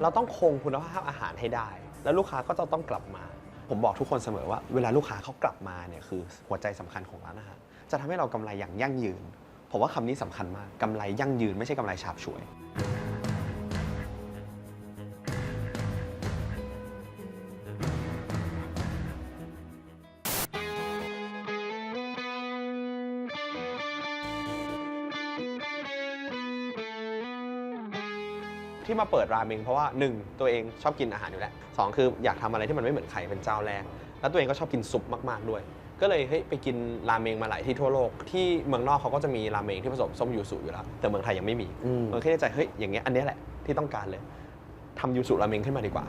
เราต้องคงคุณภาพอาหารให้ได้ แล้วลูกค้าก็จะต้องกลับมา ผมบอกทุกคนเสมอว่าเวลาลูกค้าเขากลับมาเนี่ยคือหัวใจสำคัญของร้านอาหารจะทำให้เรากำไรอย่างยั่งยืน ผมว่าคำนี้สำคัญมากกำไรยั่งยืนไม่ใช่กำไรฉาบฉวย ที่มาเปิดราเมงเพราะว่า 1 ตัวเองชอบกินอาหารอยู่แล้วสองคืออยากทำอะไรที่มันไม่เหมือนใครเป็นเจ้าแรก แล้วตัวเองก็ชอบกินซุปมากๆด้วย ก็เลยเฮ้ยไปกินราเมงมาหลายที่ทั่วโลก ที่เมืองนอกเขาก็จะมีราเมงที่ผสมส้มยูสุอยู่แล้ว แต่เมืองไทยยังไม่มีอืมเออคิดในใจเฮ้ยอย่างเงี้ยอันเนี้ยแหละที่ต้องการเลยทำยูสุราเมงขึ้นมาดีกว่า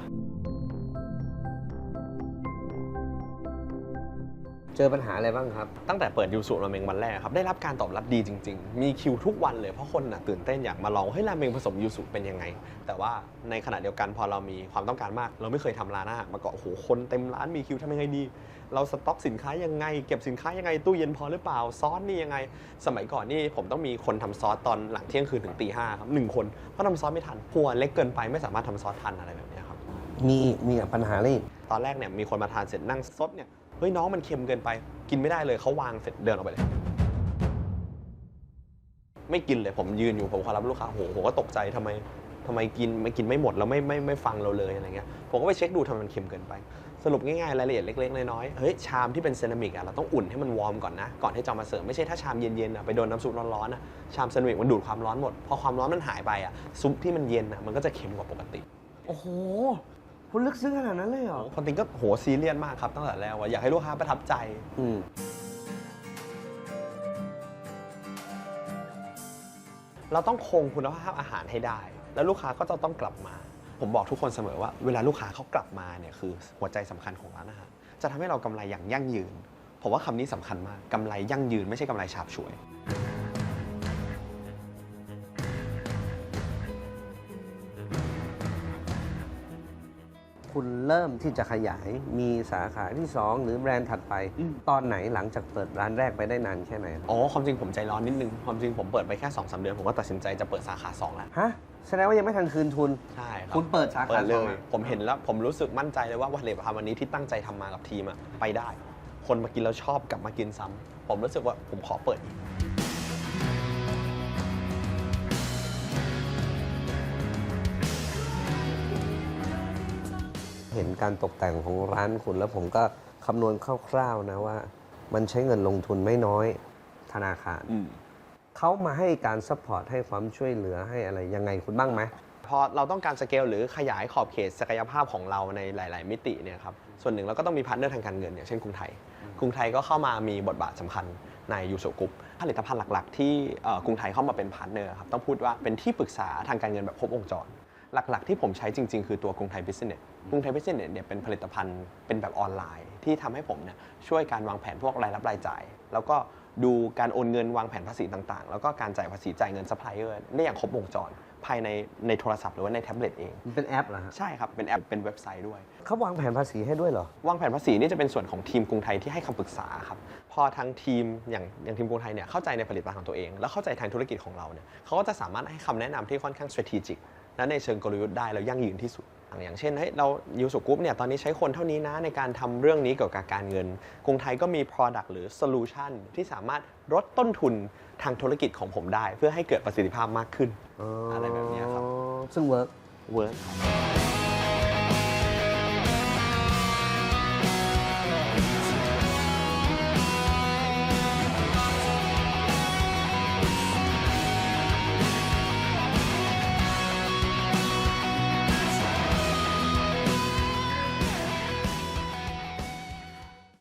เจอปัญหาอะไรบ้างครับ ตั้งแต่เปิดยูสุราเมงวันแรกครับ ได้รับการตอบรับดีจริง ๆ มีคิวทุกวันเลยเพราะคนน่ะตื่นเต้นอยากมาลองเฮ้ยราเมงผสมยูสุเป็นยังไง แต่ว่าในขณะเดียวกันพอเรามีความต้องการมาก เราไม่เคยทำร้านอาหารมาก่อนโอ้โหคนเต็มร้านมีคิวทำยังไงดี เราสต็อกสินค้ายังไง เก็บสินค้ายังไงตู้เย็นพอหรือเปล่าซอสนี่ยังไง สมัยก่อนนี่ผมต้องมีคนทำซอสตอนหลังเที่ยงคืนถึงตีห้าครับหนึ่งคนเพราะทำซอสไม่ทันครัวเล็กเกินไปไม่สามารถทำซอสทันอะไรแบบเนี้ยครับมีมีปัญหาอะไรอีกตอนแรกเนี่ยมีคนมาทานเสร็จนั่งซดเนี่ยเฮ้ยน้องมันเค็มเกินไป กินไม่ได้เลยเขาวางเสร็จเดินออกไปเลย ไม่กินเลยผมยืนอยู่ผมขอรับลูกค้าโหผมก็ตกใจทำไมทำไมกินไม่กินไม่หมดแล้วไม่ไม่ไม่ฟังเราเลยอะไรเงี้ยผมก็ไปเช็คดูทำไมมันเค็มเกินไป สรุปง่ายๆรายละเอียดเล็กๆน้อยๆเฮ้ยชามที่เป็นเซรามิกอะเราต้องอุ่นให้มันวอร์มก่อนนะก่อนที่จะมาเสิร์ฟไม่ใช่ถ้าชามเย็นๆอะไปโดนน้ำซุปร้อนๆอะชามเซรามิกมันดูดความร้อนหมดพอความร้อนมันหายไปอะซุปที่มันเย็นอะมันก็จะเค็มกว่าปกติ โอ้โห คุณลึกซึ้งขนาดนั้นเลยเหรอ คนติงก็โหซีเรียสมากครับตั้งแต่แรกว่าอยากให้ลูกค้าประทับใจ อืม เราต้องคงคุณภาพอาหารให้ได้ แล้วลูกค้าก็จะต้องกลับมา ผมบอกทุกคนเสมอว่าเวลาลูกค้าเขากลับมาเนี่ยคือหัวใจสำคัญของร้านอาหารจะทำให้เรากำไรอย่างยั่งยืน ผมว่าคำนี้สำคัญมากกำไรยั่งยืนไม่ใช่กำไรฉาบฉวย คุณเริ่มที่จะขยายมีสาขาที่ 2 หรือแบรนด์ถัดไปอืมตอนไหนหลังจากเปิดร้านแรกไปได้นานแค่ไหนอ๋อความจริงผมใจร้อนนิดนึง ความจริงผมเปิดไปแค่2อสเดือน ผมก็ตัดสินใจจะเปิดสาขา2แล้วฮะแสดงว่ายังไม่ทันคืนทุน ใช่ครับ คุณเปิดสาขาเปิดเลสองย อะผมเห็นแล้วผมรู้สึกมั่นใจเลยว่าวัตถุดิบวันนี้ที่ตั้งใจทำมากับทีมอะไปได้ คนมากินแล้วชอบกลับมากินซ้ำผมรู้สึกว่าผมขอเปิดอีก เห็นการตกแต่งของร้านคุณ แล้วผมก็คำนวณคร่าวๆนะว่า มันใช้เงินลงทุนไม่น้อยธนาคารเขามาให้การซัพพอร์ตให้ความช่วยเหลือให้อะไรยังไงคุณบ้างไหม พอเราต้องการสเกลหรือขยายขอบเขตศักยภาพของเราในหลาย ๆ มิติเนี่ยครับส่วนหนึ่งเราก็ต้องมีพาร์ทเนอร์ทางการเงินอย่างเช่นกรุงไทย กรุงไทยก็เข้ามามีบทบาทสำคัญในยูโซกรุ๊ปผลิตภัณฑ์หลัก ๆ ที่เอ่อกรุงไทยเข้ามาเป็นพาร์ทเนอร์ครับต้องพูดว่าเป็นที่ปรึกษาทางการเงินแบบครบวงจร หลักๆ ที่ผมใช้จริง ๆ คือตัวกรุงไทยบิสเนสกรุงไทยบิสเนสเนี่ยเป็นผลิตภัณฑ์เป็นแบบออนไลน์ ที่ทำให้ผมเนี่ยช่วยการวางแผนพวกรายรับรายจ่าย แล้วก็ดูการโอนเงินวางแผนภาษีต่างๆ แล้วก็การจ่ายภาษีจ่ายเงินซัพพลายเออร์ได้อย่างครบวงจรภายในในโทรศัพท์หรือว่าในแท็บเล็ตเองมันเป็นแอปเหรอฮะใช่ครับ เป็นแอปเป็นเว็บไซต์ด้วย เขาวางแผนภาษีให้ด้วยเหรอ วางแผนภาษีนี่จะเป็นส่วนของทีมกรุงไทยที่ให้คำปรึกษาครับ พอทางทีมอย่างอย่างทีมกรุงไทยเนี่ยเข้าใจในผลิตภัณฑ์ของตัวเอง แล้วเข้าใจทางธุรกิจของเราเนี่ยเขาก็จะสามารถให้คำแนะนำที่ค่อนข้าง strategic และในเชิงกลยุทธ์ได้แล้วยั่งยืนที่สุด อย่างเช่นเฮ้ยเรายูสุกรุ๊ปเนี่ยตอนนี้ใช้คนเท่านี้นะในการทำเรื่องนี้เกี่ยวกับการเงิน กรุงไทยก็มี product หรือ solution ที่สามารถลดต้นทุนทางธุรกิจของผมได้ เพื่อให้เกิดประสิทธิภาพมากขึ้น อะไรแบบนี้ครับ ซึ่งเวิร์กเวิร์ก